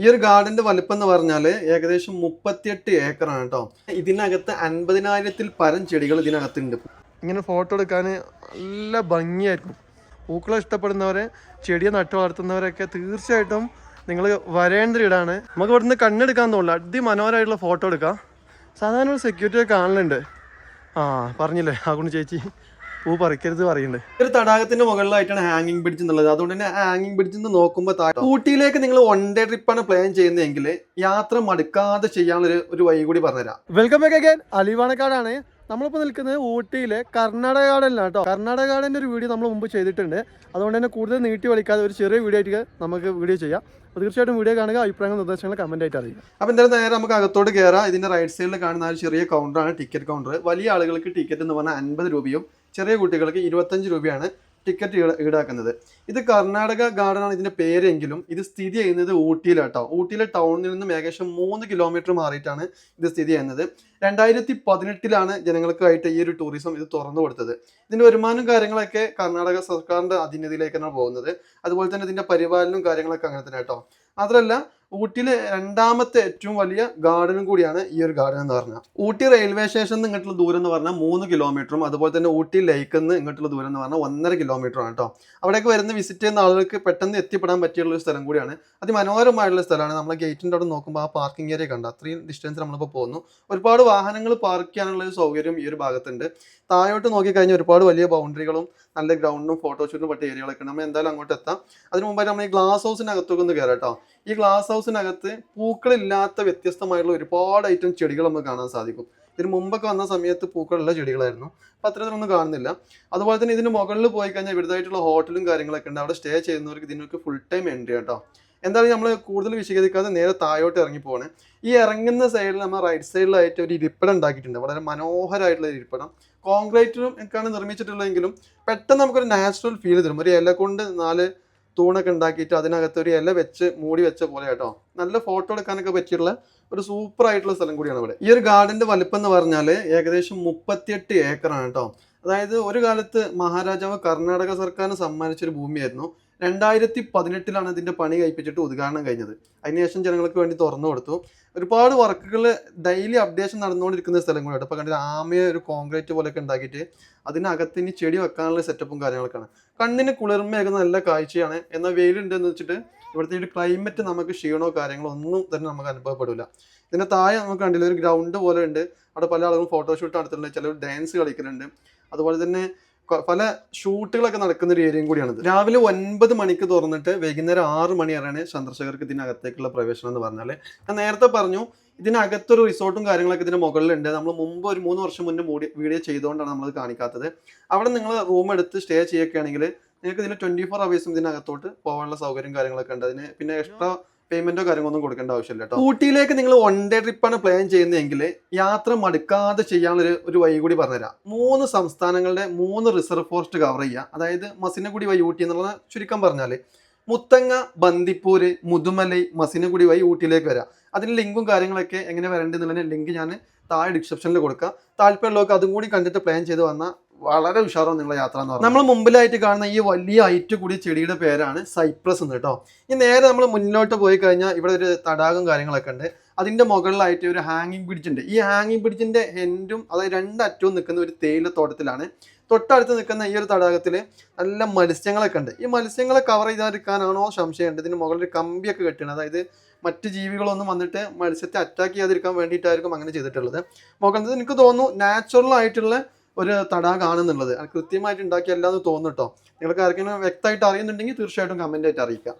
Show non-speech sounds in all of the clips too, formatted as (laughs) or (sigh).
ഈ ഒരു ഗാർഡന്റെ വലിപ്പം എന്ന് പറഞ്ഞാൽ ഏകദേശം മുപ്പത്തിയെട്ട് ഏക്കറാണ് കേട്ടോ. ഇതിനകത്ത് അൻപതിനായിരത്തിൽ പരം ചെടികൾ ഇതിനകത്തുണ്ട്. ഇങ്ങനെ ഫോട്ടോ എടുക്കാൻ നല്ല ഭംഗിയായിരിക്കും. പൂക്കളെ ഇഷ്ടപ്പെടുന്നവരെ ചെടിയെ നട്ടു വളർത്തുന്നവരൊക്കെ തീർച്ചയായിട്ടും നിങ്ങൾ വരേണ്ട ഇടാണ്. നമുക്ക് ഇവിടുന്ന് കണ്ണെടുക്കാൻ തോന്നില്ല. അതിമനോഹരമായിട്ടുള്ള ഫോട്ടോ എടുക്കാം. സാധാരണ ഒരു സെക്യൂരിറ്റി കാണലുണ്ട്. ആ പറഞ്ഞില്ലേ? ആകുണ്ട് ചേച്ചി. പൂ പറിക്കരുത് പറയുന്നുണ്ട് ഒരു തടാകത്തിന്റെ മുകളിലായിട്ടാണ് ഹാങ്ങിങ് ബ്രിഡ്ജ് എന്നുള്ളത്. അതുകൊണ്ട് തന്നെ ഹാങ്ങിങ് ബ്രിഡ്ജ് നിന്ന് നോക്കുമ്പോൾ താഴെ ഊട്ടിയിലേക്ക് നിങ്ങൾ വൺ ഡേ ട്രിപ്പാണ് പ്ലാൻ ചെയ്യുന്നതെങ്കിൽ യാത്ര മടുക്കാതെ ചെയ്യാനുള്ള ഒരു വഴി കൂടി പറഞ്ഞുതരാം. വെൽക്കം ബാക്ക് അഗൈൻ അലിവാണക്കാടാണ്. നമ്മളിപ്പോൾ നിൽക്കുന്നത് ഊട്ടിയിലെ കർണാടക ഗാർഡനിലാണ് കേട്ടോ കർണാടക ഗാർഡന്റെ ഒരു വീഡിയോ നമ്മൾ മുമ്പ് ചെയ്തിട്ടുണ്ട്. അതുകൊണ്ട് തന്നെ കൂടുതൽ നീട്ടി വലിക്കാതെ ഒരു ചെറിയ വീഡിയോ ആയിട്ട് നമുക്ക് വീഡിയോ ചെയ്യാം. അപ്പോൾ തീർച്ചയായിട്ടും വീഡിയോ കാണുക അഭിപ്രായങ്ങൾ നിർദ്ദേശങ്ങൾ കമന്റ് ആയിട്ട് അറിയുക. അപ്പോൾ എന്തായാലും നേരെ നമുക്ക് അകത്തോട്ട് കയറാം ഇതിന്റെ റൈറ്റ് സൈഡിൽ കാണുന്ന ഒരു ചെറിയ കൗണ്ടറാണ് ടിക്കറ്റ് കൗണ്ടർ വലിയ ആളുകൾക്ക് ടിക്കറ്റ് എന്ന് പറഞ്ഞാൽ അൻപത് രൂപയും ചെറിയ കുട്ടികൾക്ക് ഇരുപത്തഞ്ച് രൂപയാണ് ടിക്കറ്റ് ഈടാക്കുന്നത്. ഇത് കർണാടക ഗാർഡൻ ആണ് ഇതിന്റെ പേരെങ്കിലും ഇത് സ്ഥിതി ചെയ്യുന്നത് ഊട്ടിയിലാട്ടോ ഊട്ടിയിലെ ടൗണിൽ നിന്നും ഏകദേശം മൂന്ന് കിലോമീറ്റർ മാറിയിട്ടാണ് ഇത് സ്ഥിതി ചെയ്യുന്നത്. രണ്ടായിരത്തി പതിനെട്ടിലാണ് ജനങ്ങൾക്കായിട്ട് ഈ ഒരു ടൂറിസം ഇത് തുറന്നു കൊടുത്തത്. ഇതിന്റെ വരുമാനം കാര്യങ്ങളൊക്കെ കർണാടക സർക്കാരിന്റെ അധീനതയിലേക്കാണ് പോകുന്നത്. അതുപോലെ തന്നെ ഇതിന്റെ പരിപാലനവും കാര്യങ്ങളൊക്കെ അങ്ങനെ തന്നെ കേട്ടോ മാത്രമല്ല ഊട്ടിയിലെ രണ്ടാമത്തെ ഏറ്റവും വലിയ ഗാർഡനും കൂടിയാണ് ഈ ഒരു ഗാർഡൻ എന്ന് പറഞ്ഞാൽ. ഊട്ടി റെയിൽവേ സ്റ്റേഷൻ നിന്ന് ഇങ്ങോട്ടുള്ള ദൂരം എന്ന് പറഞ്ഞാൽ മൂന്ന് കിലോമീറ്ററും അതുപോലെ തന്നെ ഊട്ടി ലേക്കിൽ നിന്ന് ഇങ്ങോട്ടുള്ള ദൂരം എന്ന് പറഞ്ഞാൽ ഒന്നര കിലോമീറ്ററാണ് കേട്ടോ അവിടേക്ക് വരുന്ന വിസിറ്റ് ചെയ്യുന്ന ആളുകൾക്ക് പെട്ടെന്ന് എത്തിപ്പെടാൻ പറ്റിയുള്ള ഒരു സ്ഥലം കൂടിയാണ്. അതിമനോഹരമായിട്ടുള്ള സ്ഥലമാണ്. നമ്മൾ ഗേറ്റിന്റെ അവിടെ നോക്കുമ്പോൾ ആ പാർക്കിംഗ് ഏരിയ കണ്ട? അത്രയും ഡിസ്റ്റൻസ് നമ്മളിപ്പോൾ പോകുന്നു. ഒരുപാട് വാഹനങ്ങൾ പാർക്ക് ചെയ്യാനുള്ള ഒരു സൗകര്യം ഈ ഒരു ഭാഗത്തുണ്ട്. താഴോട്ട് നോക്കിക്കഴിഞ്ഞാൽ ഒരുപാട് വലിയ ബൗണ്ടറികളും നല്ല ഗ്രൗണ്ടും ഫോട്ടോഷൂട്ടും പറ്റിയ ഏരിയകളൊക്കെ നമ്മൾ എന്തായാലും അങ്ങോട്ട് എത്താം. അതിന് മുമ്പായിട്ട് നമ്മൾ ഈ ഗ്ലാസ് ഹൗസിനകത്തൊക്കെ ഒന്ന് കയറാം കേട്ടോ ഈ ഗ്ലാസ് ഹൗസിനകത്ത് പൂക്കളില്ലാത്ത വ്യത്യസ്തമായിട്ടുള്ള ഒരുപാട് ഐറ്റം ചെടികൾ നമുക്ക് കാണാൻ സാധിക്കും. ഇതിന് മുമ്പൊക്കെ വന്ന സമയത്ത് പൂക്കളുള്ള ചെടികളായിരുന്നു. അപ്പം അത്തരത്തിലൊന്നും കാണുന്നില്ല. അതുപോലെ തന്നെ ഇതിന് മുകളിൽ പോയി കഴിഞ്ഞാൽ വലുതായിട്ടുള്ള ഹോട്ടലും കാര്യങ്ങളൊക്കെ ഉണ്ട്. അവിടെ സ്റ്റേ ചെയ്യുന്നവർക്ക് ഇതിനൊക്കെ ഫുൾ ടൈം എൻട്രി കേട്ടോ. എന്തായാലും നമ്മൾ കൂടുതൽ വിശദീകരിക്കാതെ നേരെ താഴോട്ട് ഇറങ്ങി പോകണേ ഈ ഇറങ്ങുന്ന സൈഡിൽ നമ്മൾ റൈറ്റ് സൈഡിലായിട്ട് ഒരു ഇരിപ്പിടം ഉണ്ടാക്കിയിട്ടുണ്ട്. വളരെ മനോഹരമായിട്ടുള്ള ഇരിപ്പിടം. കോൺക്രീറ്റിലും ഒക്കെയാണ് നിർമ്മിച്ചിട്ടുള്ളതെങ്കിലും പെട്ടെന്ന് നമുക്കൊരു നാച്ചുറൽ ഫീൽ തരും. ഒരു ഇല കൊണ്ട് നാല് തൂണൊക്കെ ഉണ്ടാക്കിയിട്ട് അതിനകത്ത് ഒരു ഇല വെച്ച് മൂടി വെച്ച പോലെ കേട്ടോ. നല്ല ഫോട്ടോ എടുക്കാനൊക്കെ പറ്റിയിട്ടുള്ള ഒരു സൂപ്പർ ആയിട്ടുള്ള സ്ഥലം കൂടിയാണ് ഇവിടെ. ഈ ഒരു ഗാർഡന്റെ വലിപ്പം എന്ന് പറഞ്ഞാൽ ഏകദേശം മുപ്പത്തിയെട്ട് ഏക്കറാണ് കേട്ടോ. അതായത് ഒരു കാലത്ത് മഹാരാജാവ് കർണാടക സർക്കാരിന് സമ്മാനിച്ചൊരു ഭൂമിയായിരുന്നു. രണ്ടായിരത്തി പതിനെട്ടിലാണ് ഇതിന്റെ പണി കഴിപ്പിച്ചിട്ട് ഉദ്ഘാടനം കഴിഞ്ഞത്. അതിനുശേഷം ജനങ്ങൾക്ക് വേണ്ടി തുറന്നു കൊടുത്തു. ഒരുപാട് വർക്കുകൾ ഡെയിലി അപ്ഡേഷൻ നടന്നുകൊണ്ടിരിക്കുന്ന സ്ഥലം അപ്പോൾ ഇപ്പോൾ കണ്ടിട്ട് ആമയെ ഒരു കോൺക്രീറ്റ് പോലെയൊക്കെ ഉണ്ടാക്കിയിട്ട് അതിനകത്ത് ഇനി ചെടി വെക്കാനുള്ള സെറ്റപ്പും കാര്യങ്ങളൊക്കെയാണ്. കണ്ണിന് കുളിർമയേക്കുന്ന നല്ല കാഴ്ചയാണ്. എന്നാൽ വെയിലുണ്ടെന്ന് വെച്ചിട്ട് ഇവിടുത്തെ ഒരു ക്ലൈമറ്റ് നമുക്ക് ക്ഷീണോ കാര്യങ്ങളോ ഒന്നും തന്നെ നമുക്ക് അനുഭവപ്പെടില്ല. ഇതിന്റെ താഴെ നമുക്ക് കണ്ടില്ല ഒരു ഗ്രൗണ്ട് പോലെ ഉണ്ട്. അവിടെ പല ആളുകളും ഫോട്ടോഷൂട്ട് നടത്തുന്നുണ്ട് ചിലർ ഡാൻസ് കളിക്കുന്നുണ്ട്. അതുപോലെ തന്നെ പല ഷൂട്ടുകളൊക്കെ നടക്കുന്ന ഒരു ഏരിയയും കൂടിയാണിത്. രാവിലെ ഒൻപത് മണിക്ക് തുറന്നിട്ട് വൈകുന്നേരം ആറ് മണി വരെയാണ് സന്ദർശകർക്ക് ഇതിനകത്തേക്കുള്ള പ്രവേശനം എന്ന് പറഞ്ഞാൽ ഞാൻ നേരത്തെ പറഞ്ഞു ഇതിനകത്തൊരു റിസോർട്ടും കാര്യങ്ങളൊക്കെ ഇതിന് മുകളിലുണ്ട്. നമ്മൾ മുമ്പ് ഒരു മൂന്ന് വർഷം മുന്നേ മൂടി വീഡിയോ ചെയ്തുകൊണ്ടാണ് നമ്മൾ കാണിക്കാത്തത്. അവിടെ നിങ്ങൾ റൂം എടുത്ത് സ്റ്റേ ചെയ്യുകയാണെങ്കിൽ നിങ്ങൾക്ക് ഇതിന് ട്വന്റി ഫോർ അവേഴ്സും ഇതിനകത്തോട്ട് പോകാനുള്ള സൗകര്യം കാര്യങ്ങളൊക്കെ ഉണ്ട്. അതിന് പിന്നെ എക്സ്ട്രാ പേയ്മെന്റോ കാര്യങ്ങളൊന്നും കൊടുക്കേണ്ട ആവശ്യമില്ല കേട്ടോ ഊട്ടിയിലേക്ക് നിങ്ങൾ വൺ ഡേ ട്രിപ്പാണ് പ്ലാൻ ചെയ്യുന്നതെങ്കിൽ യാത്ര മടുക്കാതെ ചെയ്യാനുള്ള ഒരു- വഴി കൂടി പറഞ്ഞുതരാം. മൂന്ന് സംസ്ഥാനങ്ങളുടെ മൂന്ന് റിസർവ് ഫോറസ്റ്റ് കവർ ചെയ്യുക അതായത് മസിനഗുഡി വഴി ഊട്ടി എന്നുള്ളത് ചുരുക്കം പറഞ്ഞാൽ മുത്തങ്ങ ബന്ദിപ്പൂര് മുതുമലൈ മസിനഗുഡി വഴി ഊട്ടിയിലേക്ക് വരാം. അതിന് ലിങ്കും കാര്യങ്ങളൊക്കെ എങ്ങനെ വരേണ്ടതെന്നുള്ളതിന് ലിങ്ക് ഞാൻ താഴെ ഡിസ്ക്രിപ്ഷനിൽ കൊടുക്കാം. താല്പര്യമുള്ളവർക്ക് അതും കൂടി കണ്ടിട്ട് പ്ലാൻ ചെയ്ത് വന്നാൽ വളരെ ഉഷാറാണ് നിങ്ങളുടെ യാത്ര എന്ന് പറഞ്ഞാൽ. നമ്മൾ മുമ്പിലായിട്ട് കാണുന്ന ഈ വലിയ ഹൈറ്റ് കൂടിയ ചെടിയുടെ പേരാണ് സൈപ്രസ് എന്ന് കേട്ടോ. ഈ നേരെ നമ്മൾ മുന്നോട്ട് പോയി കഴിഞ്ഞാൽ ഇവിടെ ഒരു തടാകം കാര്യങ്ങളൊക്കെ ഉണ്ട്. അതിന്റെ മുകളിലായിട്ട് ഒരു ഹാങ്ങിങ് ബ്രിഡ്ജ് ഉണ്ട്. ഈ ഹാങ്ങിങ് ബ്രിഡ്ജിന്റെ എൻഡും അതായത് രണ്ടറ്റവും നിൽക്കുന്ന ഒരു തേയില തോട്ടത്തിലാണ്. തൊട്ടടുത്ത് നിൽക്കുന്ന ഈ ഒരു തടാകത്തിൽ നല്ല മത്സ്യങ്ങളൊക്കെ ഉണ്ട്. ഈ മത്സ്യങ്ങളെ കവർ ചെയ്താതിരിക്കാനാണോ സംശയമുണ്ട്. ഇതിന് മുകളിൽ ഒരു കമ്പിയൊക്കെ കെട്ടണം അതായത് മറ്റ് ജീവികളൊന്നും വന്നിട്ട് മത്സ്യത്തെ അറ്റാക്ക് ചെയ്യാതിരിക്കാൻ വേണ്ടിയിട്ടായിരിക്കും അങ്ങനെ ചെയ്തിട്ടുള്ളത്. മുകളിൽ എനിക്ക് തോന്നുന്നു നാച്ചുറൽ ആയിട്ടുള്ള ഒരു തടാകമാണെന്നുള്ളത്. എന്നുള്ളത് കൃത്യമായിട്ട് ഉണ്ടാക്കിയല്ല എന്ന് തോന്നുന്നുട്ടോ നിങ്ങൾക്ക് ആർക്കെങ്കിലും വ്യക്തമായിട്ട് അറിയുന്നുണ്ടെങ്കിൽ തീർച്ചയായിട്ടും കമന്റ് ആയിട്ട് അറിയിക്കാം.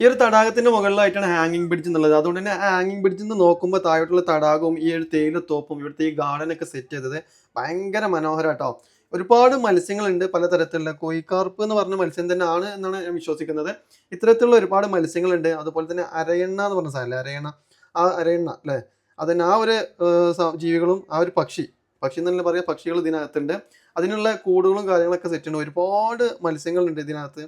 ഈ ഒരു തടാകത്തിന്റെ മുകളിലായിട്ടാണ് ഹാങ്ങിങ് ബ്രിഡ്ജ് എന്നുള്ളത്. അതുകൊണ്ട് തന്നെ ഹാങ്ങിങ് ബ്രിഡ്ജിൽ നിന്ന് നോക്കുമ്പോൾ താഴോട്ടുള്ള തടാകവും ഈ ഒരു തേയിലത്തോപ്പും ഇവിടുത്തെ ഈ ഗാർഡനൊക്കെ സെറ്റ് ചെയ്തത് ഭയങ്കര മനോഹരം കേട്ടോ ഒരുപാട് മത്സ്യങ്ങളുണ്ട് പലതരത്തിലുള്ള. കൊയ്ക്കാർപ്പ് എന്ന് പറഞ്ഞ മത്സ്യം തന്നെ ആണ് എന്നാണ് ഞാൻ വിശ്വസിക്കുന്നത്. ഇത്തരത്തിലുള്ള ഒരുപാട് മത്സ്യങ്ങളുണ്ട്. അതുപോലെ തന്നെ അരയണ്ണ എന്ന് പറഞ്ഞ സാധനം അരയണ്ണ. ആ അരയണ്ണ അല്ലേ? അതിന് ആ ഒരു ജീവികളും ആ ഒരു പക്ഷി പക്ഷി എന്നല്ല പറയാ പക്ഷികൾ ഇതിനകത്തുണ്ട്. അതിനുള്ള കൂടുകളും കാര്യങ്ങളൊക്കെ സെറ്റ് ഉണ്ട് ഒരുപാട് മത്സ്യങ്ങളുണ്ട് ഇതിനകത്ത്.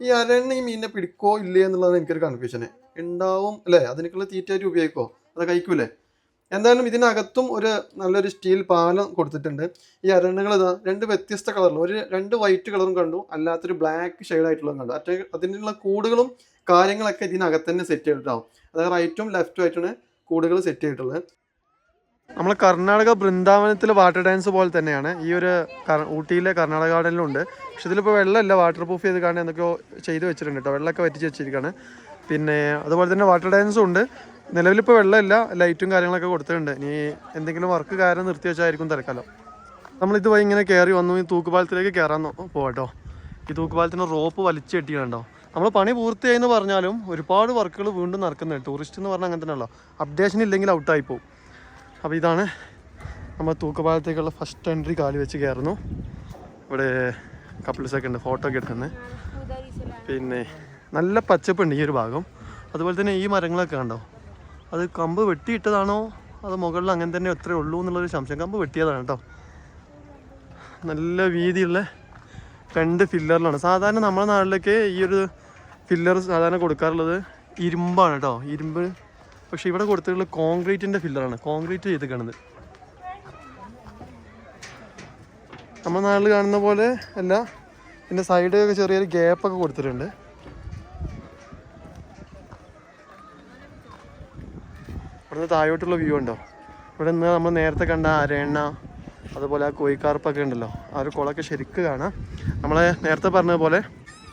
ഈ അരണ് ഈ മീനിനെ പിടിക്കോ ഇല്ലേ എന്നുള്ളതാണ് എനിക്കൊരു കൺഫ്യൂഷന് ഉണ്ടാവും അല്ലേ? അതിനൊക്കെയുള്ള തീറ്റയായിട്ട് ഉപയോഗിക്കോ? അത് കഴിക്കൂലേ? എന്തായാലും ഇതിനകത്തും ഒരു നല്ലൊരു സ്റ്റീൽ പാലം കൊടുത്തിട്ടുണ്ട്. ഈ അരണ്ണകൾ ഇതാ രണ്ട് വ്യത്യസ്ത കളറിൽ ഒരു രണ്ട് വൈറ്റ് കളറും കണ്ടു. അല്ലാത്തൊരു ബ്ലാക്ക് ഷെയ്ഡ് ആയിട്ടുള്ളതും കണ്ടു. അറ്റ അതിനുള്ള കൂടുകളും കാര്യങ്ങളൊക്കെ ഇതിനകത്ത് തന്നെ സെറ്റ് ചെയ്തിട്ടാവും അതായത് റൈറ്റും ലെഫ്റ്റും ആയിട്ടാണ് കൂടുകൾ സെറ്റ് ചെയ്തിട്ടുള്ളത്. നമ്മൾ കർണാടക ബൃന്ദാവനത്തിലെ വാട്ടർ ഡാൻസ് പോലെ തന്നെയാണ്. ഈ ഒരു ഊട്ടിയിലെ കർണാടക ഗാർഡനിലുണ്ട് പക്ഷെ ഇതിലിപ്പോൾ വെള്ളമില്ല. വാട്ടർ പ്രൂഫ് ചെയ്ത് കാണാൻ എന്തൊക്കെയോ ചെയ്ത് വെച്ചിട്ടുണ്ട് കേട്ടോ വെള്ളമൊക്കെ വറ്റിച്ച് വെച്ചിരിക്കുകയാണ് പിന്നെ അതുപോലെ തന്നെ വാട്ടർ ഡാൻസും ഉണ്ട്. നിലവിലിപ്പോൾ വെള്ളമില്ല. ലൈറ്റും കാര്യങ്ങളൊക്കെ കൊടുത്തിട്ടുണ്ട്. ഇനി എന്തെങ്കിലും വർക്ക് കാര്യം നിർത്തി വെച്ചായിരിക്കും തിരക്കാലം നമ്മളിത് വഴി ഇങ്ങനെ കയറി വന്നു. ഈ തൂക്കുപാലത്തിലേക്ക് കയറാൻ പോകട്ടോ ഈ തൂക്കുപാലത്തിന് റോപ്പ് വലിച്ചു കെട്ടിയിട്ടുണ്ടോ നമ്മൾ പണി പൂർത്തിയായി എന്ന് പറഞ്ഞാലും ഒരുപാട് വർക്കുകൾ വീണ്ടും നടക്കുന്നുണ്ട്. ടൂറിസ്റ്റ് എന്ന് പറഞ്ഞാൽ അങ്ങനെ തന്നെയല്ലോ അപ്ഡേഷൻ ഇല്ലെങ്കിൽ ഔട്ടായി പോകും അപ്പോൾ ഇതാണ് നമ്മൾ തൂക്കുപാലത്തേക്കുള്ള ഫസ്റ്റ് എൻട്രി കാൽ വെച്ച് കയറുന്നു. ഇവിടെ കപ്പിൾസൊക്കെ ഉണ്ട് ഫോട്ടോ ഒക്കെ എടുക്കുന്നത്. പിന്നെ നല്ല പച്ചപ്പുണ്ട് ഈ ഒരു ഭാഗം. അതുപോലെ തന്നെ ഈ മരങ്ങളൊക്കെ കണ്ടോ? അത് കമ്പ് വെട്ടിയിട്ടതാണോ? അത് മുകളിൽ അങ്ങനെ തന്നെ എത്രയേ ഉള്ളൂ എന്നുള്ളൊരു സംശയം. കമ്പ് വെട്ടിയതാണ് കേട്ടോ. നല്ല വീതിയുള്ള രണ്ട് ഫില്ലറിലാണ് സാധാരണ നമ്മുടെ നാട്ടിലൊക്കെ ഈ ഒരു ഫില്ലർ സാധാരണ കൊടുക്കാറുള്ളത് ഇരുമ്പാണ് കേട്ടോ. ഇരുമ്പ് പക്ഷെ ഇവിടെ കൊടുത്തിട്ടുള്ള കോൺക്രീറ്റിന്റെ ഫില്ലറാണ്. കോൺക്രീറ്റ് ചെയ്ത് കാണുന്നത് നമ്മുടെ നാട്ടിൽ കാണുന്ന പോലെ അല്ല ഇതിന്റെ സൈഡൊക്കെ ചെറിയൊരു ഗ്യാപ്പൊക്കെ കൊടുത്തിട്ടുണ്ട്. ഇവിടുന്ന് താഴോട്ടുള്ള വ്യൂ ഉണ്ടോ? ഇവിടെ നിന്ന് നമ്മൾ നേരത്തെ കണ്ട അരയണ്ണ അതുപോലെ ആ കോയിക്കാർപ്പൊക്കെ ഉണ്ടല്ലോ. ആ ഒരു കുളമൊക്കെ ശരിക്ക് കാണാം. നമ്മളെ നേരത്തെ പറഞ്ഞ പോലെ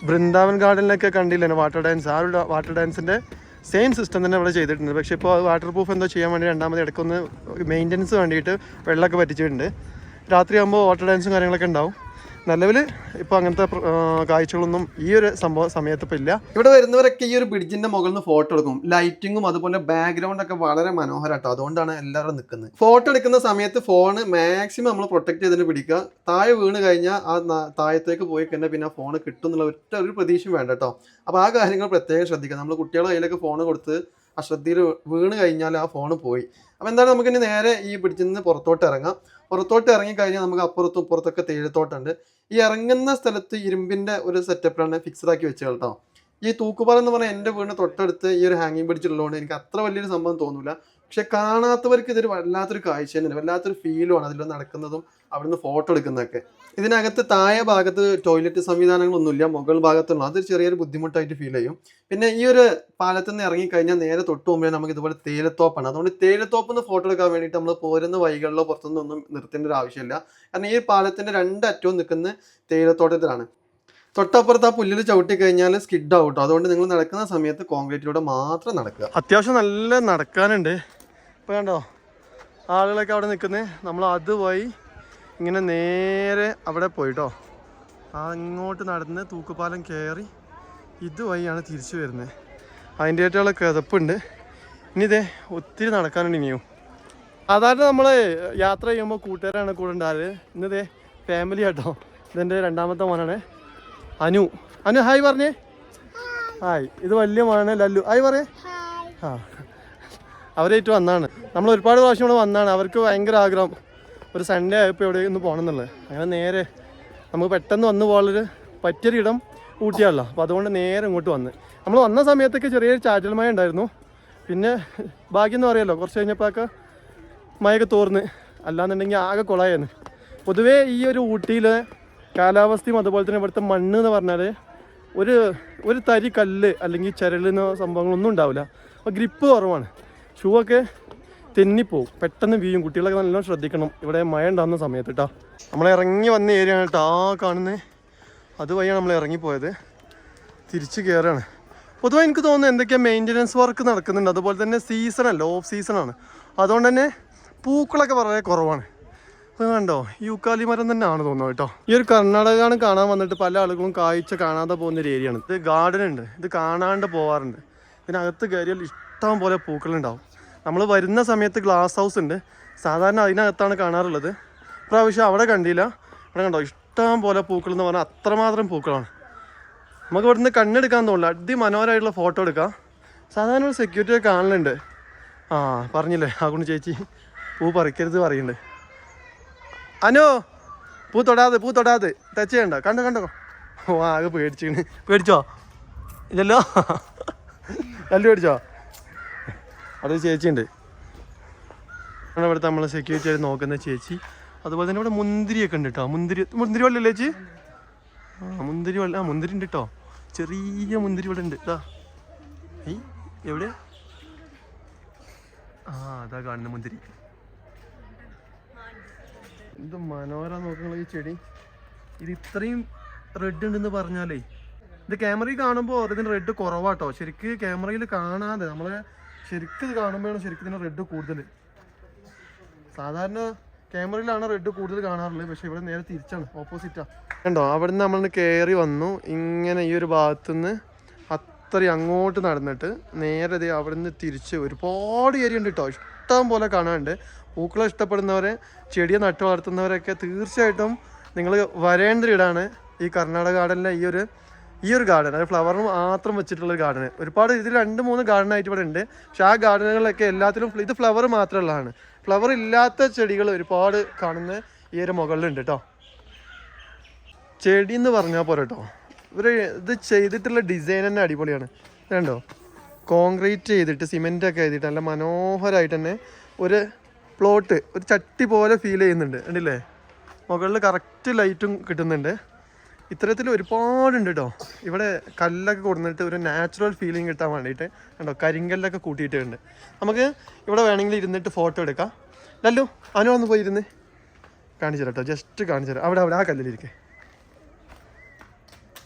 ബൃന്ദാവൻ ഗാർഡനിലൊക്കെ കണ്ടില്ലേ? Water dance. ആ ഒരു വാട്ടർ ഡാൻസിന്റെ സെയിം സിസ്റ്റം തന്നെ ഇവിടെ ചെയ്തിട്ടുണ്ട്. പക്ഷേ ഇപ്പോൾ വാട്ടർ പ്രൂഫ് എന്തോ ചെയ്യാൻ വേണ്ടി രണ്ടാമത് ഇടയ്ക്കൊന്ന് മെയിന്റനൻസ് വേണ്ടിയിട്ട് വെള്ളമൊക്കെ പറ്റിച്ചിട്ടുണ്ട്. രാത്രിയാകുമ്പോൾ വാട്ടർ ഡാൻസും കാര്യങ്ങളൊക്കെ ഉണ്ടാവും. നിലവിൽ ഇപ്പോൾ അങ്ങനത്തെ കാഴ്ചകളൊന്നും ഈ ഒരു സംഭവ സമയത്ത് ഇപ്പോൾ ഇല്ല. ഇവിടെ വരുന്നവരൊക്കെ ഈ ഒരു ബ്രിഡ്ജിന്റെ മുകളിൽ നിന്ന് ഫോട്ടോ എടുക്കും. ലൈറ്റിങ്ങും അതുപോലെ ബാക്ക്ഗ്രൗണ്ട് ഒക്കെ വളരെ മനോഹരട്ടോ. അതുകൊണ്ടാണ് എല്ലാവരും നിൽക്കുന്നത് ഫോട്ടോ എടുക്കുന്ന സമയത്ത് ഫോൺ മാക്സിമം നമ്മൾ പ്രൊട്ടക്ട് ചെയ്തിട്ട് പിടിക്കുക. താഴെ വീണ് കഴിഞ്ഞാൽ ആ താഴത്തേക്ക് പോയി കഴിഞ്ഞാൽ പിന്നെ ഫോൺ കിട്ടും എന്നുള്ള ഒറ്റ ഒരു പ്രതീക്ഷയും വേണ്ട കേട്ടോ അപ്പോൾ ആ കാര്യങ്ങൾ പ്രത്യേകം ശ്രദ്ധിക്കുക നമ്മൾ കുട്ടികളുടെ കയ്യിലൊക്കെ ഫോൺ കൊടുത്ത് അശ്രദ്ധയിൽ വീണ് കഴിഞ്ഞാൽ ആ ഫോൺ പോയി. അപ്പോൾ എന്താണ് നമുക്കിനി നേരെ ഈ ബ്രിഡ്ജിൽ നിന്ന് പുറത്തോട്ട് ഇറങ്ങാം. പുറത്തോട്ട് ഇറങ്ങി കഴിഞ്ഞാൽ നമുക്ക് അപ്പുറത്തും ഇപ്പുറത്തൊക്കെ തേയിലത്തോട്ടുണ്ട് ഈ ഇറങ്ങുന്ന സ്ഥലത്ത് ഇരുമ്പിന്റെ ഒരു സെറ്റപ്പിലാണ് ഫിക്സഡ് ആക്കി വെച്ചത് കേട്ടോ. ഈ തൂക്കുപാലം എന്ന് പറഞ്ഞാൽ എന്റെ വീടിന് തൊട്ടടുത്ത് ഈ ഒരു ഹാങ്ങിങ് ബ്രിഡ്ജ് ഉള്ളതുകൊണ്ട് എനിക്ക് അത്ര വലിയൊരു സംഭവം തോന്നില്ല പക്ഷെ കാണാത്തവർക്ക് ഇതൊരു വല്ലാത്തൊരു കാഴ്ച തന്നെയാണ്. വല്ലാത്തൊരു ഫീലുമാണ് അതിൽ നടക്കുന്നതും. അവിടുന്ന് ഫോട്ടോ എടുക്കുന്നതൊക്കെ. ഇതിനകത്ത് താഴെ ഭാഗത്ത് ടോയ്ലറ്റ് സംവിധാനങ്ങളൊന്നുമില്ല മുകൾ ഭാഗത്തുള്ള അതൊരു ചെറിയൊരു ബുദ്ധിമുട്ടായിട്ട് ഫീൽ ചെയ്യും. പിന്നെ ഈ ഒരു പാലത്തു നിന്ന് ഇറങ്ങിക്കഴിഞ്ഞാൽ നേരെ തൊട്ട് മുമ്പേ നമുക്ക് ഇതുപോലെ തേയിലത്തോപ്പാണ്. അതുകൊണ്ട് തേയിലത്തോപ്പ് നിന്ന് ഫോട്ടോ എടുക്കാൻ വേണ്ടിയിട്ട് നമ്മൾ പോരുന്ന വഴികളിലോ പുറത്തുനിന്നൊന്നും നിർത്തേണ്ട ഒരു ആവശ്യമില്ല. കാരണം ഈ പാലത്തിന്റെ രണ്ട് അറ്റവും നിൽക്കുന്ന തേയിലത്തോട്ടത്തിലാണ്. തൊട്ടപ്പുറത്ത് ആ പുല്ലിൽ ചവിട്ടി കഴിഞ്ഞാൽ സ്കിഡ് ആവും അതുകൊണ്ട് നിങ്ങൾ നടക്കുന്ന സമയത്ത് കോൺക്രീറ്റിലൂടെ മാത്രം നടക്കുക. അത്യാവശ്യം നല്ല നടക്കാനുണ്ട്. ഇപ്പൊ കണ്ടോ? ആളുകളൊക്കെ അവിടെ നിൽക്കുന്നത് നമ്മൾ അതുവഴി ഇങ്ങനെ നേരെ അവിടെ പോയിട്ടോ. അങ്ങോട്ട് നടന്ന് തൂക്കുപാലം കയറി ഇതുവഴിയാണ് തിരിച്ചു വരുന്നത് അതിന്റെ ആയിട്ടുള്ള കിതപ്പുണ്ട്. ഇനി ഇതേ ഒത്തിരി നടക്കാനുണ്ട് ഇനിയും. സാധാരണ നമ്മൾ യാത്ര ചെയ്യുമ്പോൾ കൂട്ടുകാരാണ് കൂടെ ഉണ്ടായത് ഇന്നിതേ ഫാമിലി ആട്ടോ. ഇതെന്റെ രണ്ടാമത്തെ മോനാണ്. അനു. അനു ഹായ് പറഞ്ഞേ. ഹായ് ഇത് വലിയ മോനാണ് ലല്ലു. ഹായ് പറയേ. ആ. അവരേറ്റ് വന്നാണ്. നമ്മൾ ഒരുപാട് പ്രാവശ്യം ഇവിടെ വന്നാണ്. അവർക്ക് ഭയങ്കര ആഗ്രഹം. ഒരു സൺഡേ ആയപ്പോൾ എവിടെ ഒന്ന് പോകണം എന്നുള്ളത്. അങ്ങനെ നേരെ നമുക്ക് പെട്ടെന്ന് വന്നു പോകാനുള്ളൊരു പറ്റിയൊരിടം ഊട്ടിയാണല്ലോ. അപ്പോൾ അതുകൊണ്ട് നേരെ ഇങ്ങോട്ട് വന്ന്. നമ്മൾ വന്ന സമയത്തൊക്കെ ചെറിയൊരു ചാറ്റൽ മഴ ഉണ്ടായിരുന്നു. പിന്നെ ഭാഗ്യം എന്ന് പറയുമല്ലോ കുറച്ച് കഴിഞ്ഞപ്പോഴൊക്കെ മഴയൊക്കെ തോർന്ന്. അല്ലാന്നുണ്ടെങ്കിൽ ആകെ കുളമായിരുന്നു. പൊതുവേ ഈ ഒരു ഊട്ടിയിലെ കാലാവസ്ഥയും അതുപോലെ തന്നെ ഇവിടുത്തെ മണ്ണ് എന്ന് പറഞ്ഞാൽ ഒരു ഒരു തരി കല്ല് അല്ലെങ്കിൽ ചരലിനോ സംഭവങ്ങളൊന്നും ഉണ്ടാവില്ല. അപ്പോൾ ഗ്രിപ്പ് കുറവാണ്. ഷൂ ഒക്കെ തെന്നിപ്പോവും. പെട്ടെന്ന് വീഴും. കുട്ടികളൊക്കെ നല്ലോണം ശ്രദ്ധിക്കണം. ഇവിടെ മഴ ഉണ്ടാകുന്ന സമയത്ത് കേട്ടോ നമ്മൾ ഇറങ്ങി വന്ന ഏരിയ ആണ് കേട്ടോ ആ കാണുന്നത് അതുവഴിയാണ് നമ്മൾ ഇറങ്ങിപ്പോയത്. തിരിച്ച് കയറുകയാണ് പൊതുവെ എനിക്ക് തോന്നുന്നു എന്തൊക്കെയാണ് മെയിന്റനൻസ് വർക്ക് നടക്കുന്നുണ്ട്. അതുപോലെ തന്നെ സീസണല്ല ഓഫ് സീസണാണ് അതുകൊണ്ട് തന്നെ പൂക്കളൊക്കെ വളരെ കുറവാണ്. കണ്ടോ? യൂക്കാലി മരം തന്നെയാണ് തോന്നുന്നത് കേട്ടോ. ഈ ഒരു കർണാടകയാണ് കാണാൻ വന്നിട്ട് പല ആളുകളും കാഴ്ച കാണാതെ പോകുന്ന ഒരു ഏരിയയാണ്. ഇത് ഗാർഡൻ ഉണ്ട്. ഇത് കാണാണ്ട് പോവാറുണ്ട്. ഇതിനകത്ത് കയറിയാൽ ഇഷ്ടം പോലെ പൂക്കളുണ്ടാവും. നമ്മൾ വരുന്ന സമയത്ത് ഗ്ലാസ് ഹൗസ് ഉണ്ട്. സാധാരണ അതിനകത്താണ് കാണാറുള്ളത്. പ്രാവശ്യം അവിടെ കണ്ടില്ല. ഇവിടെ കണ്ടോ? ഇഷ്ടം പോലെ പൂക്കൾ എന്ന് പറഞ്ഞാൽ അത്രമാത്രം പൂക്കളാണ്. നമുക്ക് ഇവിടുന്ന് കണ്ണെടുക്കാൻ തോന്നില്ല. അതിമനോഹരമായിട്ടുള്ള ഫോട്ടോ എടുക്കാം. സാധാരണ ഒരു സെക്യൂരിറ്റി കാണലുണ്ട്. ആ പറഞ്ഞില്ലേ? ആകൊണ്ട് ചേച്ചി പൂ പറിക്കരുത് പറയുന്നുണ്ട്. അനു പൂ തൊടാതെ പൂ തൊടാതെ. ടച്ച് കണ്ടോ കണ്ടോ? ഓ ആകെ പേടിച്ചു പേടിച്ചോ? ഇല്ലല്ലോ? (laughs) നല്ല പേടിച്ചോ? ചേച്ചി ചേച്ചിയുണ്ട്. ആണ് ഇവിടുത്തെ നമ്മളെ സെക്യൂരിറ്റി ആയിട്ട് നോക്കുന്ന ചേച്ചി. അതുപോലെ തന്നെ ഇവിടെ മുന്തിരിയൊക്കെ ഉണ്ട് കേട്ടോ മുന്തിരി മുന്തിരി വല്ലല്ലേ ചേച്ചി? ആ മുന്തിരി വല്ല ആ മുന്തിരി ഉണ്ട് കേട്ടോ ചെറിയ മുന്തിരി ഇവിടെ ഉണ്ട്. ഇതാ. എവിടെ? ആ അതാ കാണുന്ന മുന്തിരി. എന്ത് മനോഹര നോക്കുന്ന ഈ ചെടി. ഇത് ഇത്രയും റെഡ് ഉണ്ടെന്ന് പറഞ്ഞാലേ ഇത് ക്യാമറയിൽ കാണുമ്പോൾ ഇതിന് റെഡ് കുറവാട്ടോ ശരിക്ക് ക്യാമറയിൽ കാണാതെ നമ്മളെ ശരിക്കും ഇത് കാണുമ്പോഴാണ് ശരിക്കും ഇതിന് റെഡ് കൂടുതൽ. സാധാരണ ക്യാമറയിലാണ് റെഡ് കൂടുതൽ കാണാറുള്ളത്. പക്ഷെ ഇവിടെ നേരെ തിരിച്ചാണ്. ഓപ്പോസിറ്റാ കണ്ടോ? അവിടെ നിന്ന് നമ്മൾ കയറി വന്നു. ഇങ്ങനെ ഈ ഒരു ഭാഗത്തുനിന്ന് അത്രയും അങ്ങോട്ട് നടന്നിട്ട് നേരെ അവിടെ നിന്ന് തിരിച്ച് ഒരുപാട് ഏരിയ ഉണ്ട് കേട്ടോ ഇഷ്ടം പോലെ കാണാനുണ്ട്. പൂക്കളെ ഇഷ്ടപ്പെടുന്നവരെ ചെടിയെ നട്ടു വളർത്തുന്നവരൊക്കെ തീർച്ചയായിട്ടും നിങ്ങൾ വരേണ്ട ഇടാണ് ഈ കർണാടക ഗാർഡനിലെ ഈ ഒരു ഈ ഒരു ഗാർഡൻ അതായത് ഫ്ലവറിന് മാത്രം വെച്ചിട്ടുള്ള ഒരു ഗാർഡൻ ഒരുപാട് ഇതിൽ രണ്ട് മൂന്ന് ഗാർഡൻ ആയിട്ട് ഇവിടെ ഉണ്ട്. പക്ഷേ ആ ഗാർഡനുകളിലൊക്കെ എല്ലാത്തിലും ഇത് ഫ്ലവർ മാത്രമുള്ളതാണ്. ഫ്ലവർ ഇല്ലാത്ത ചെടികൾ ഒരുപാട് കാണുന്ന ഈ ഒരു മുകളിലുണ്ട് കേട്ടോ ചെടി എന്ന് പറഞ്ഞാൽ പോരെ കേട്ടോ ഇവർ ഇത് ചെയ്തിട്ടുള്ള ഡിസൈൻ തന്നെ അടിപൊളിയാണ്. കണ്ടോ? കോൺക്രീറ്റ് ചെയ്തിട്ട് സിമെന്റ് ഒക്കെ ചെയ്തിട്ട് നല്ല മനോഹരമായിട്ട് തന്നെ ഒരു പ്ലോട്ട് ഒരു ചട്ടി പോലെ ഫീൽ ചെയ്യുന്നുണ്ട്. കണ്ടില്ലേ? മുകളിൽ കറക്റ്റ് ലൈറ്റും കിട്ടുന്നുണ്ട്. ഇത്തരത്തിൽ ഒരുപാടുണ്ട് കേട്ടോ ഇവിടെ കല്ലൊക്കെ കൊടുത്തിട്ട് ഒരു നാച്ചുറൽ ഫീലിംഗ് കിട്ടാൻ വേണ്ടിയിട്ട് കണ്ടോ കരിങ്കല്ലൊക്കെ കൂട്ടിയിട്ടുണ്ട്. നമുക്ക് ഇവിടെ വേണമെങ്കിൽ ഇരുന്നിട്ട് ഫോട്ടോ എടുക്കാം. ലല്ലു അനു ഒന്ന് പോയി കാണിച്ചു തരാം കേട്ടോ ജസ്റ്റ് കാണിച്ചു തരാം. അവിടെ അവിടെ ആ കല്ലിലിരിക്കെ.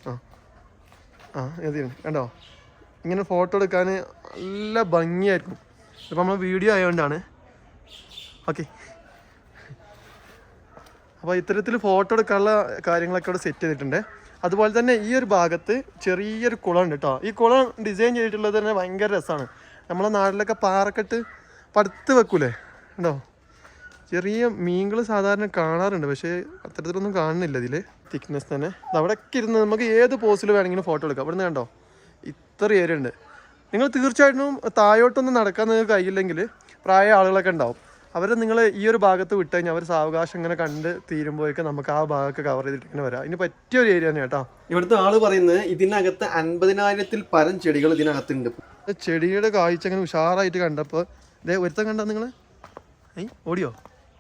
ആ ആ എതിരുന്നു കണ്ടോ? ഇങ്ങനെ ഫോട്ടോ എടുക്കാൻ നല്ല ഭംഗിയായിരിക്കും. ഇപ്പം നമ്മൾ വീഡിയോ ആയതുകൊണ്ടാണ് ഓക്കെ അപ്പോൾ ഇത്തരത്തിൽ ഫോട്ടോ എടുക്കാനുള്ള കാര്യങ്ങളൊക്കെ ഇവിടെ സെറ്റ് ചെയ്തിട്ടുണ്ട്. അതുപോലെ തന്നെ ഈ ഒരു ഭാഗത്ത് ചെറിയൊരു കുളം ഉണ്ട് കേട്ടോ ഈ കുളം ഡിസൈൻ ചെയ്തിട്ടുള്ളത് തന്നെ ഭയങ്കര രസമാണ് നമ്മളെ നാട്ടിലൊക്കെ പാറക്കെട്ട് പടുത്ത് വെക്കൂലേ? ഉണ്ടോ? ചെറിയ മീനുകൾ സാധാരണ കാണാറുണ്ട് പക്ഷേ അത്തരത്തിലൊന്നും കാണുന്നില്ല ഇതിൽ തിക്നെസ് തന്നെ. അവിടെയൊക്കെ ഇരുന്ന് നമുക്ക് ഏത് പോസിൽ വേണമെങ്കിലും ഫോട്ടോ എടുക്കാം. ഇവിടുന്ന് കണ്ടോ? ഇത്ര ഏരിയ ഉണ്ട് നിങ്ങൾ തീർച്ചയായിട്ടും താഴോട്ടൊന്നും നടക്കാൻ നിങ്ങൾക്ക് കഴിയില്ലെങ്കിൽ പ്രായ ആളുകളൊക്കെ ഉണ്ടാവും. അവരെ നിങ്ങൾ ഈ ഒരു ഭാഗത്ത് വിട്ട് കഴിഞ്ഞാൽ അവർ സാവകാശം ഇങ്ങനെ കണ്ട് തീരുമ്പോഴേക്ക് നമുക്ക് ആ ഭാഗമൊക്കെ കവർ ചെയ്തിട്ട് ഇങ്ങനെ വരാം. ഇനി പറ്റിയ ഒരു ഏരിയ തന്നെ കേട്ടോ. ഇവിടുത്തെ ആൾ പറയുന്നത് ഇതിനകത്ത് അൻപതിനായിരത്തിൽ പരം ചെടികൾ ഇതിനകത്തുണ്ട്. ചെടിയുടെ കാഴ്ച അങ്ങനെ ഉഷാറായിട്ട് കണ്ടപ്പോൾ ഇതേ ഒരുത്തം കണ്ട നിങ്ങൾ ഏയ് ഓടിയോ?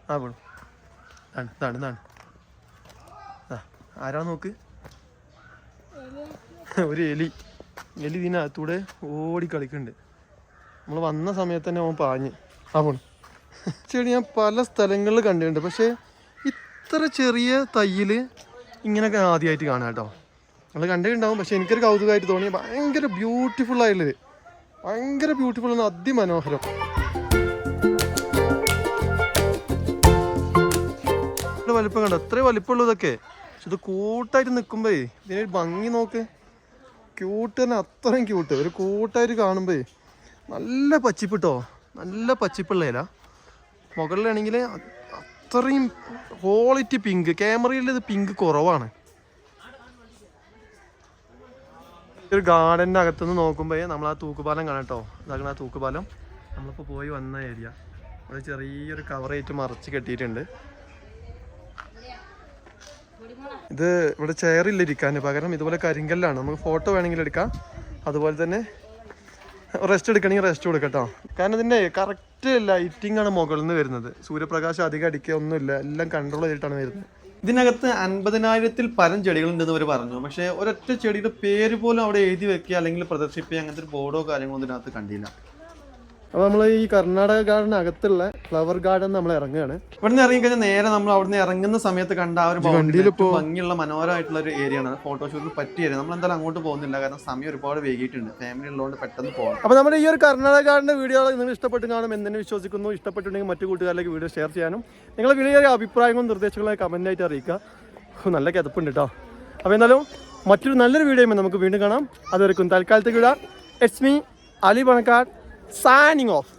ആ ഇതാണ് ഇതാണ് ഇതാണ്. ആ ആരാ നോക്ക്? ഒരു എലി. എലി ഇതിനകത്തൂടെ ഓടി കളിക്കുന്നുണ്ട് നമ്മൾ വന്ന സമയത്ത് തന്നെ അവൻ പാഞ്ഞ്. ആ പോണു ചെടി ഞാൻ പല സ്ഥലങ്ങളിൽ കണ്ടിട്ടുണ്ട്. പക്ഷേ ഇത്ര ചെറിയ തയ്യിൽ ഇങ്ങനെയൊക്കെ ആദ്യമായിട്ട് കാണാം കേട്ടോ. നിങ്ങൾ കണ്ടിട്ടുണ്ടാവും. പക്ഷെ എനിക്കൊരു കൗതുകമായിട്ട് തോന്നി. ഭയങ്കര ബ്യൂട്ടിഫുൾ ആയിട്ടുള്ളത് ഭയങ്കര ബ്യൂട്ടിഫുൾ ആണ്. അതിമനോഹരം. വലിപ്പം കണ്ടോ? അത്രേ വലിപ്പമുള്ളൂ ഇതൊക്കെ. പക്ഷെ ഇത് കൂട്ടായിട്ട് നിൽക്കുമ്പോ ഇതിനൊരു ഭംഗി നോക്ക്. ക്യൂട്ട് തന്നെ അത്രയും ക്യൂട്ട് ഒരു കൂട്ടായിട്ട് കാണുമ്പോ നല്ല പച്ചിപ്പിട്ടോ നല്ല പച്ചിപ്പുള്ള ഇല. മുകളിലാണെങ്കിൽ അത്രയും ക്വാളിറ്റി പിങ്ക് ക്യാമറയിൽ ഇത് പിങ്ക് കുറവാണ്. ഒരു ഗാർഡന്റെ അകത്തുനിന്ന് നോക്കുമ്പോൾ നമ്മൾ ആ തൂക്കുപാലം കാണാം കേട്ടോ. ആ തൂക്കുപാലം. നമ്മളിപ്പോൾ പോയി വന്ന ഏരിയ ഇവിടെ ചെറിയൊരു കവറായിട്ട് മറച്ച് കെട്ടിയിട്ടുണ്ട്. ഇത് ഇവിടെ ചെയറില്ല ഇരിക്കാൻ പകരം ഇതുപോലെ കരിങ്കല്ലാണ്. നമുക്ക് ഫോട്ടോ വേണമെങ്കിൽ എടുക്കാം. അതുപോലെ തന്നെ റെസ്റ്റ് എടുക്കണമെങ്കിൽ റെസ്റ്റ് കൊടുക്കാം കേട്ടോ. കാരണം ഇതിന്റെ കറക്റ്റ് ലൈറ്റിംഗ് ആണ് മുകളിൽ നിന്ന് വരുന്നത്. സൂര്യപ്രകാശം അധികം അടിക്കുക ഒന്നുമില്ല. എല്ലാം കൺട്രോൾ ചെയ്തിട്ടാണ് വരുന്നത്. ഇതിനകത്ത് അൻപതിനായിരത്തിൽ പരം ചെടികളുണ്ടെന്ന് അവർ പറഞ്ഞു. പക്ഷേ ഒരൊറ്റ ചെടിയുടെ പേര് പോലും അവിടെ എഴുതി വെക്കുക അല്ലെങ്കിൽ പ്രദർശിപ്പിക്കുക അങ്ങനത്തെ ഒരു ബോർഡോ കാര്യങ്ങളോ ഇതിനകത്ത് കണ്ടില്ല. അപ്പോൾ നമ്മൾ ഈ കർണാടക ഗാർഡനകത്തുള്ള ഫ്ലവർ ഗാർഡൻ നമ്മൾ ഇറങ്ങുകയാണ്. ഇവിടെ നിന്ന് ഇറങ്ങി കഴിഞ്ഞാൽ നേരെ നമ്മൾ അവിടുന്ന് ഇറങ്ങുന്ന സമയത്ത് കണ്ട ആ ഒരു ഭംഗിയുള്ള മനോഹരമായിട്ടുള്ള ഒരു ഏരിയ ആണ്. ഫോട്ടോഷൂട്ടിൽ പറ്റിയ ഏരിയ നമ്മൾ എന്തായാലും അങ്ങോട്ട് പോകുന്നില്ല. കാരണം സമയം ഒരുപാട് വൈകിട്ടുണ്ട് ഫാമിലി ഉള്ളതുകൊണ്ട് പെട്ടെന്ന് പോകാം അപ്പോൾ നമ്മുടെ ഈ ഒരു കർണാടക ഗാർഡന്റെ വീഡിയോ നിങ്ങൾ ഇഷ്ടപ്പെട്ട് കാണും എന്നെ വിശ്വസിക്കുന്നു. ഇഷ്ടപ്പെട്ടുണ്ടെങ്കിൽ മറ്റു കൂട്ടുകാരിലേക്ക് വീഡിയോ ഷെയർ ചെയ്യാനും. നിങ്ങളുടെ വീഡിയോ അഭിപ്രായങ്ങളും നിർദ്ദേശങ്ങളും ആയിട്ട് അറിയിക്കുക. നല്ല കിതപ്പുണ്ട് കേട്ടോ അപ്പോൾ എന്തായാലും മറ്റൊരു നല്ലൊരു വീഡിയോ നമുക്ക് വീണ്ടും കാണാം. അതുവരെക്കും തൽക്കാലത്തേക്ക് വിടാം. It's me Ali Panakkad signing off